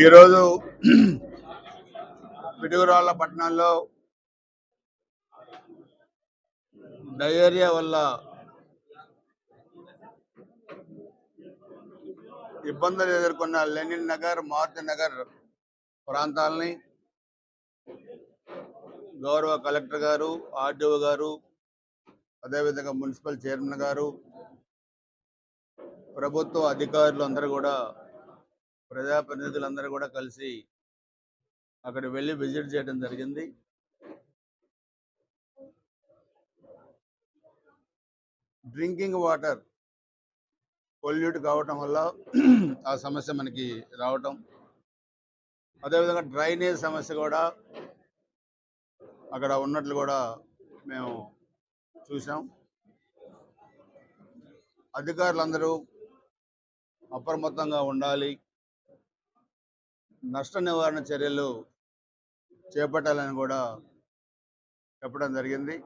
ఈరోజు పిడుగురాళ్ళ పట్టణంలో డయేరియా వల్ల ఇబ్బందులు ఎదుర్కొన్న లెనిన్ నగర్ మారుతి నగర్ ప్రాంతాలని గౌరవ కలెక్టర్ గారు ఆర్డీఓ గారు అదేవిధంగా మున్సిపల్ చైర్మన్ గారు ప్రభుత్వ అధికారులు అందరూ కూడా ప్రజాప్రతినిధులందరూ కూడా కలిసి అక్కడ వెళ్ళి విజిట్ చేయడం జరిగింది. డ్రింకింగ్ వాటర్ పొల్యూట్ కావటం వల్ల ఆ సమస్య మనకి రావటం. అదేవిధంగా డ్రైనేజ్ సమస్య కూడా అక్కడ ఉన్నట్లు కూడా మేము చూసాం అధికారులందరూ అప్రమత్తంగా ఉండాలి. నష్ట నివారణ చర్యలు చేపట్టాలని కూడా చెప్పడం జరిగింది.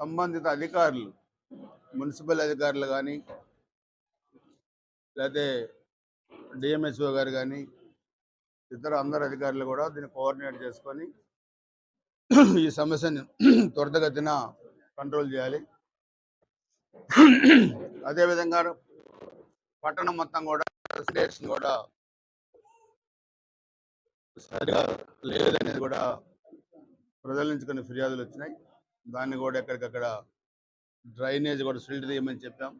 సంబంధిత అధికారులు మున్సిపల్ అధికారులు కానీ లేకపోతే డిఎంహెచ్ఓ గారు కానీ ఇతర అందరు అధికారులు కూడా దీన్ని కోఆర్డినేట్ చేసుకొని ఈ సమస్యని త్వరితగతిన కంట్రోల్ చేయాలి. అదేవిధంగా పట్టణం మొత్తం కూడా స్టేషన్ కూడా సరిగా లేదనేది కూడా ప్రజల నుంచి కొన్ని ఫిర్యాదులు వచ్చినాయి. దాన్ని కూడా ఎక్కడికక్కడ డ్రైనేజ్ కూడా సిల్ట్ తీయమని చెప్పాం.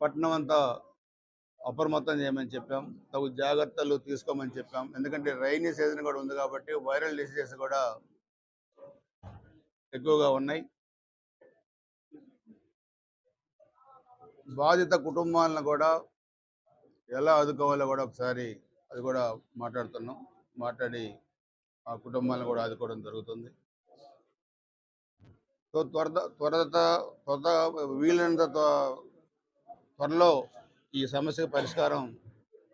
పట్టణం అంతా అప్రమత్తం చేయమని చెప్పాం. తగు జాగ్రత్తలు తీసుకోమని చెప్పాం. ఎందుకంటే రైనీ సీజన్ కూడా ఉంది కాబట్టి వైరల్ డిసీజెస్ కూడా ఎక్కువగా ఉన్నాయి. బాధిత కుటుంబాలను కూడా ఎలా ఆదుకోవాలో కూడా ఒకసారి అది కూడా మాట్లాడుతున్నాం. మాట్లాడి ఆ కుటుంబాలను కూడా ఆదుకోవడం జరుగుతుంది. సో త్వర త్వరత త్వరత వీలైనంత త్వరలో ఈ సమస్యకు పరిష్కారం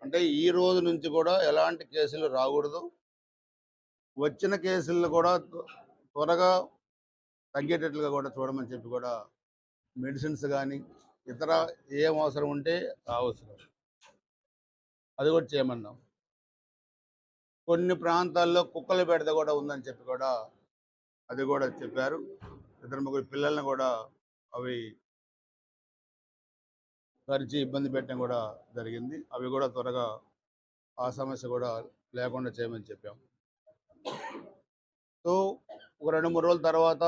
అంటే ఈ రోజు నుంచి కూడా ఎలాంటి కేసులు రాకూడదు. వచ్చిన కేసులను కూడా త్వ- త్వరగా తగ్గేటట్లుగా కూడా చూడమని చెప్పి కూడా మెడిసిన్స్ కానీ ఇతర ఏం అవసరం ఉంటే ఆ అవసరం. అది కూడా చేయమన్నాం. కొన్ని ప్రాంతాల్లో కుక్కల బెడద కూడా ఉందని చెప్పి కూడా అది కూడా చెప్పారు. ఇద్దరు ముగ్గురు పిల్లల్ని కూడా అవి పరిచి ఇబ్బంది పెట్టడం కూడా జరిగింది. అవి కూడా త్వరగా ఆ సమస్య కూడా లేకుండా చేయమని చెప్పాం. సో ఒక రెండు మూడు రోజుల తర్వాత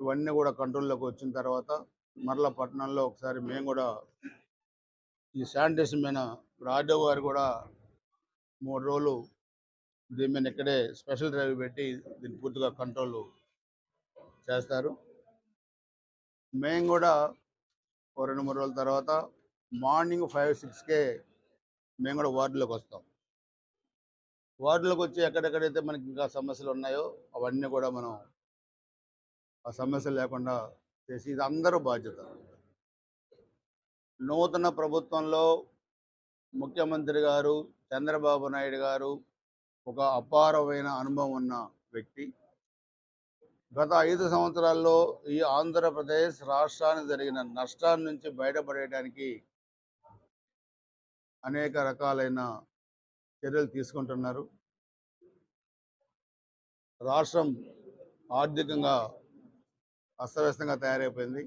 ఇవన్నీ కూడా కంట్రోల్లోకి వచ్చిన తర్వాత మరలా పట్టణంలో ఒకసారి మేము కూడా ఈ శానిటేషన్ మీద ఇప్పుడు గారు కూడా మూడు రోజులు దీని మీద ఇక్కడే స్పెషల్ డ్రైవ్ పెట్టి దీన్ని పూర్తిగా కంట్రోల్ చేస్తారు. మేము కూడా ఓ రెండు మూడు రోజుల తర్వాత మార్నింగ్ ఫైవ్ సిక్స్కే మేము కూడా వార్డులోకి వస్తాం. వార్డులోకి వచ్చి ఎక్కడెక్కడైతే మనకి ఇంకా సమస్యలు ఉన్నాయో అవన్నీ కూడా మనం ఆ సమస్య లేకుండా చేసి ఇది అందరూ బాధ్యత. నూతన ప్రభుత్వంలో ముఖ్యమంత్రి గారు చంద్రబాబు నాయుడు గారు ఒక అపారమైన అనుభవం ఉన్న వ్యక్తి. గత ఐదు సంవత్సరాల్లో ఈ ఆంధ్రప్రదేశ్ రాష్ట్రానికి జరిగిన నష్టాల నుంచి బయటపడేయడానికి అనేక రకాలైన చర్యలు తీసుకుంటున్నారు. రాష్ట్రం ఆర్థికంగా అస్తవ్యస్తంగా తయారైపోయింది.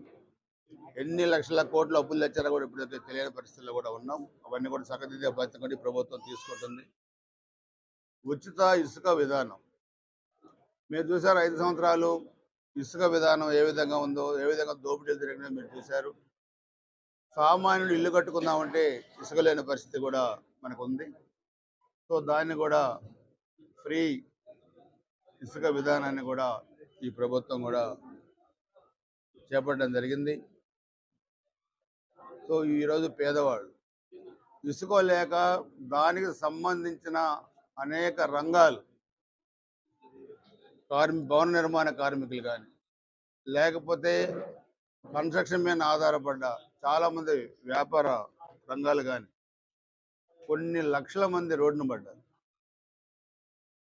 ఎన్ని లక్షల కోట్ల అప్పులు తెచ్చారో కూడా ఇప్పుడైతే తెలియని పరిస్థితుల్లో కూడా ఉన్నాం. అవన్నీ కూడా సగదిద్దే బాధ్యత కూడా ప్రభుత్వం తీసుకుంటుంది. ఉచిత ఇసుక విధానం. మీరు చూసారు ఐదు సంవత్సరాలు ఇసుక విధానం ఏ విధంగా ఉందో ఏ విధంగా దోపిడీ జరిగినాయో మీరు చూశారు. సామాన్యుడు ఇల్లు కట్టుకుందామంటే ఇసుక లేని పరిస్థితి కూడా మనకు ఉంది సో దాన్ని కూడా ఫ్రీ ఇసుక విధానాన్ని కూడా ఈ ప్రభుత్వం కూడా చేపట్టడం జరిగింది. సో ఈరోజు పేదవాళ్ళు ఇసుక లేక దానికి సంబంధించిన అనేక రంగాలు కార్మి భవన నిర్మాణ కార్మికులు కానీ లేకపోతే కన్స్ట్రక్షన్ మీద ఆధారపడ్డ చాలామంది వ్యాపార రంగాలు కానీ కొన్ని లక్షల మంది రోడ్డున పడ్డారు.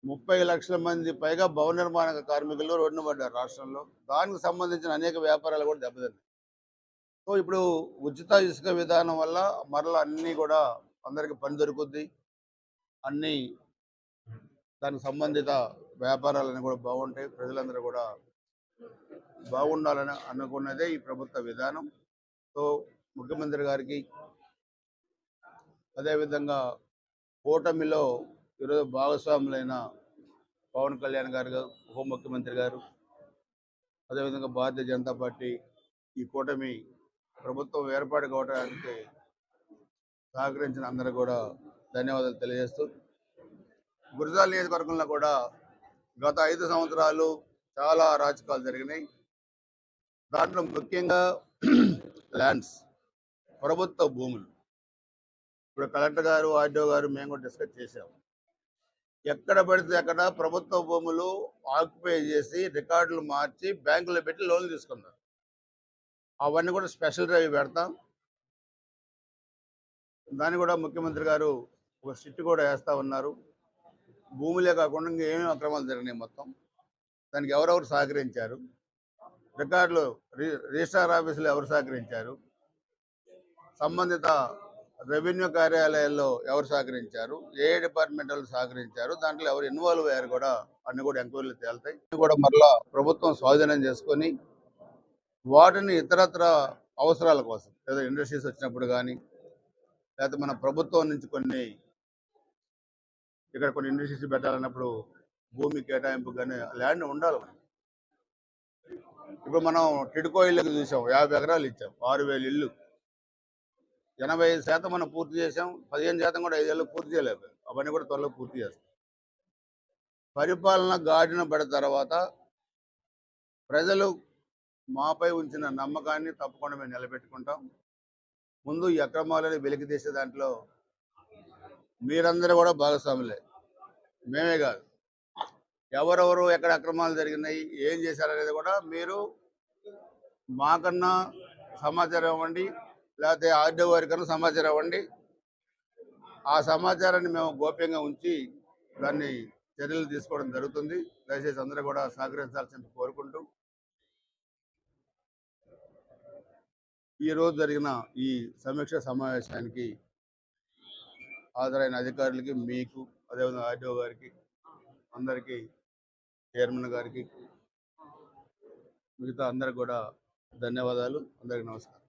ముప్పై లక్షల మంది పైగా భవన నిర్మాణ కార్మికులు రోడ్డున పడ్డారు రాష్ట్రంలో. దానికి సంబంధించిన అనేక వ్యాపారాలు కూడా దెబ్బతిన్నాయి. సో ఇప్పుడు ఉచిత ఇసుక విధానం వల్ల మరలా అన్నీ కూడా అందరికి పని దొరుకుద్ది. అన్ని దానికి సంబంధిత వ్యాపారాలన్నీ కూడా బాగుంటాయి. ప్రజలందరూ కూడా బాగుండాలని అనుకున్నదే ఈ ప్రభుత్వ విధానం. సో ముఖ్యమంత్రి గారికి అదేవిధంగా కూటమిలో ఈరోజు భాగస్వాములైన పవన్ కళ్యాణ్ గారు ఉప ముఖ్యమంత్రి గారు అదేవిధంగా భారతీయ జనతా పార్టీ ఈ కూటమి ప్రభుత్వం ఏర్పాటు కావడానికి సహకరించిన అందరూ కూడా ధన్యవాదాలు తెలియజేస్తూ గురజాల నియోజకవర్గంలో కూడా గత ఐదు సంవత్సరాలు చాలా అరాచకాలు జరిగినాయి. దాంట్లో ముఖ్యంగా ల్యాండ్స్ ప్రభుత్వ భూములు. ఇప్పుడు కలెక్టర్ గారు ఆర్డీఓ గారు మేము కూడా డిస్కస్ చేశాం. ఎక్కడ పడితే అక్కడ ప్రభుత్వ భూములు ఆక్యుపై చేసి రికార్డులు మార్చి బ్యాంకులో పెట్టి లోన్లు తీసుకున్నారు. అవన్నీ కూడా స్పెషల్ డ్రైవ్ పెడతాం. దాన్ని కూడా ముఖ్యమంత్రి గారు ఒక స్టిట్ కూడా వేస్తా ఉన్నారు. భూములే కాకుండా ఇంకా ఏమేమి అక్రమాలు జరిగినాయి మొత్తం. దానికి ఎవరెవరు సహకరించారు? రికార్డులు రి- రిజిస్ట్రార్ ఆఫీసులు ఎవరు సహకరించారు? సంబంధిత రెవెన్యూ కార్యాలయాల్లో ఎవరు సహకరించారు? ఏ డిపార్ట్మెంట్ వాళ్ళు సహకరించారు? దాంట్లో ఎవరు ఇన్వాల్వ్ అయ్యారు కూడా? అన్ని కూడా ఎంక్వైరీలు తేలుతాయి. ఇవి కూడా మరలా ప్రభుత్వం స్వాధీనం చేసుకొని వాటిని ఇతరత్ర అవసరాల కోసం లేదా ఇండస్ట్రీస్ వచ్చినప్పుడు కానీ లేకపోతే మన ప్రభుత్వం నుంచి కొన్ని ఇక్కడ కొన్ని ఇండస్ట్రీస్ పెట్టాలన్నప్పుడు భూమి కేటాయింపు కానీ ల్యాండ్ ఉండాలి ఇప్పుడు మనం టిడ్కో ఇళ్ళకి చూసాం యాభై ఎకరాలు ఇచ్చాం ఆరు వేలు ఇల్లు. ఎనభై ఐదు శాతం మనం పూర్తి చేసాం పదిహేను శాతం కూడా ఐదేళ్ళు పూర్తి చేయలేకపోయాం అవన్నీ కూడా త్వరలో పూర్తి చేస్తాం. పరిపాలన గాడిన పడిన తర్వాత ప్రజలు మాపై ఉంచిన నమ్మకాన్ని తప్పకుండా మేము నిలబెట్టుకుంటాం. ముందు ఈ అక్రమాలని వెలికి తీసే దాంట్లో మీరందరూ కూడా భాగస్వాములే. మేమే కాదు. ఎవరెవరు ఎక్కడ అక్రమాలు జరిగినాయి ఏం చేశారనేది కూడా మీరు మాకన్నా సమాచారం ఇవ్వండి. లేకపోతే ఆర్డీఓ వారికైనా సమాచారం ఇవ్వండి. ఆ సమాచారాన్ని మేము గోప్యంగా ఉంచి దాన్ని చర్యలు తీసుకోవడం జరుగుతుంది. దయచేసి అందరూ కూడా సహకరించాల్సింది కోరుకుంటూ ఈరోజు జరిగిన ఈ సమీక్ష సమావేశానికి హాజరైన అధికారులకి మీకు అదేవిధంగా ఆర్డీఓ గారికి అందరికీ చైర్మన్ గారికి మిగతా అందరికి కూడా ధన్యవాదాలు. అందరికీ నమస్కారం.